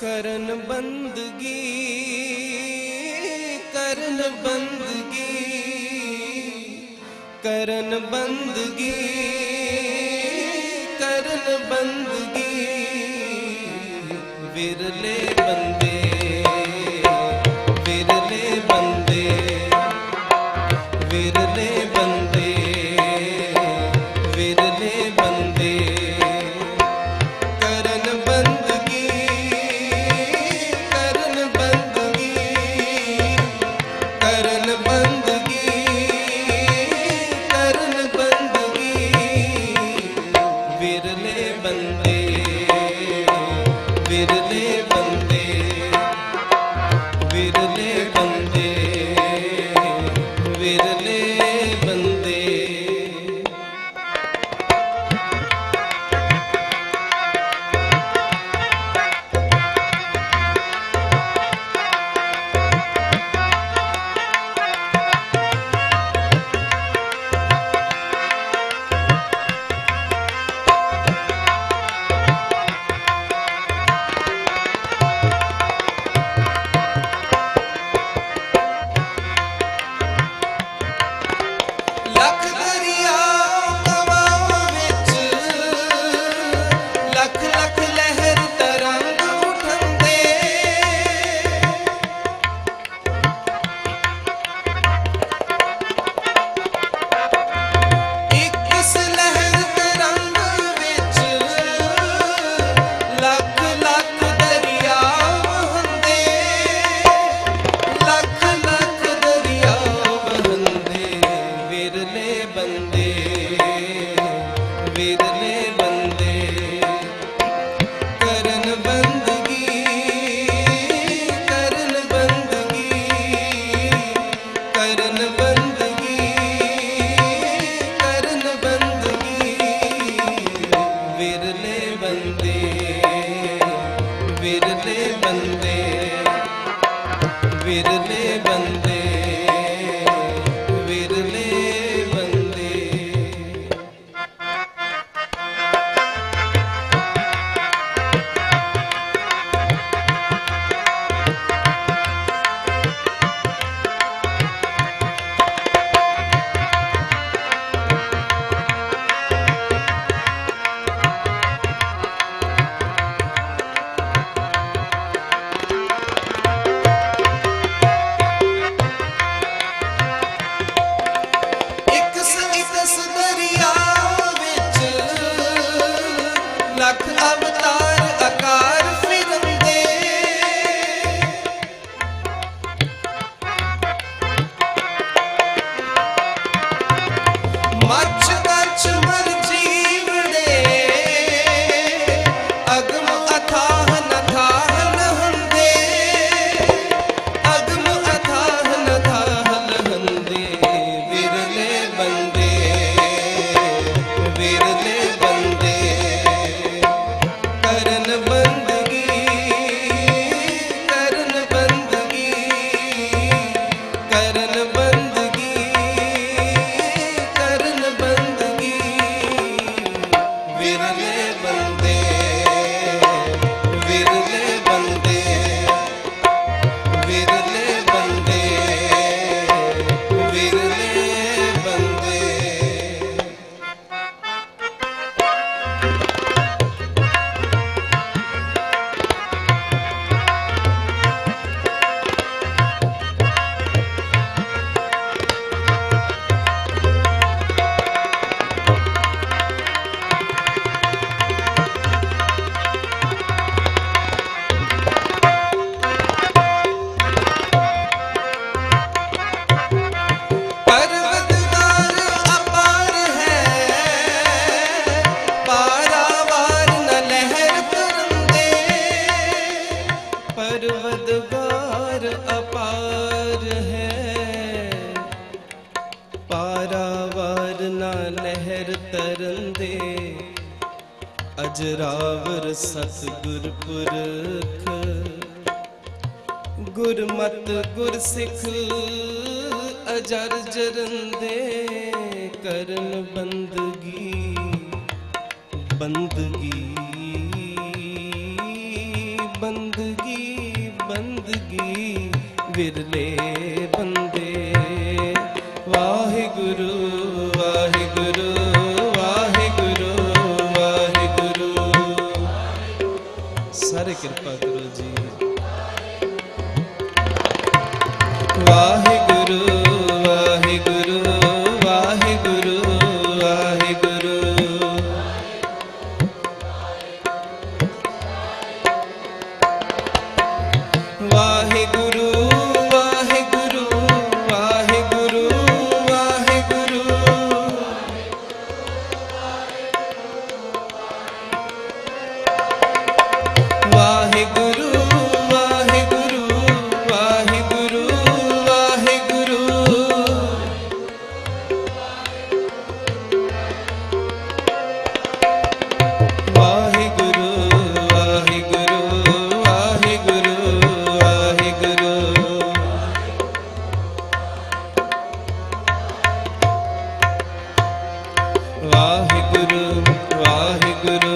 ਕਰਨ ਬੰਦਗੀ ਕਰਨ ਬੰਦਗੀ ਕਰਨ ਬੰਦਗੀ ਕਰਨ ਬੰਦਗੀ ਵਿਰਲੇ ਬੰਦੇ ਵਿਰਲੇ ਬੰਦੇ ਨਹਿਰ ਤਰਨ ਦੇ ਅਜਰਾਵਰ ਸਤਗੁਰ ਪੁਰਖ। ਗੁਰਮਤ ਗੁਰਸਿੱਖ ਅਜਰ ਜਰੰਦੇ। ਕਰਨ ਬੰਦਗੀ ਬੰਦਗੀ ਬੰਦਗੀ ਬੰਦਗੀ। ਵਿਰਲੇ ਬੰਦ ਸਾਰੇ ਕਿਰਪਾ ਕਰੋ ਜੀ। ਵਾਹਿਗੁਰੂ ਵਾਹਿਗੁਰੂ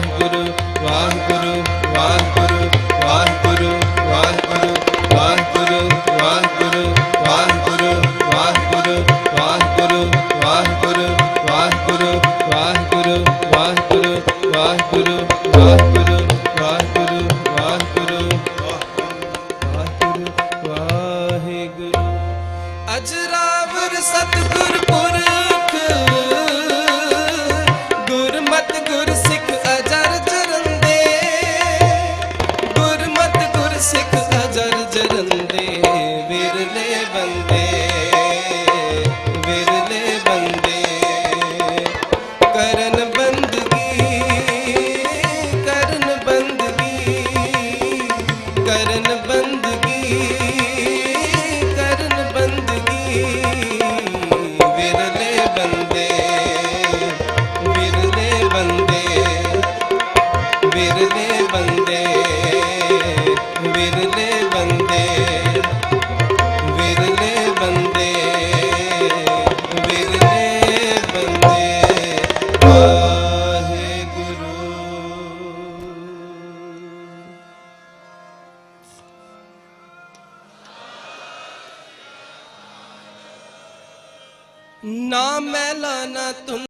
ਵਾਹਿਗੁਰੂ ਵਾਹਿਗੁਰੂ Jagannatha.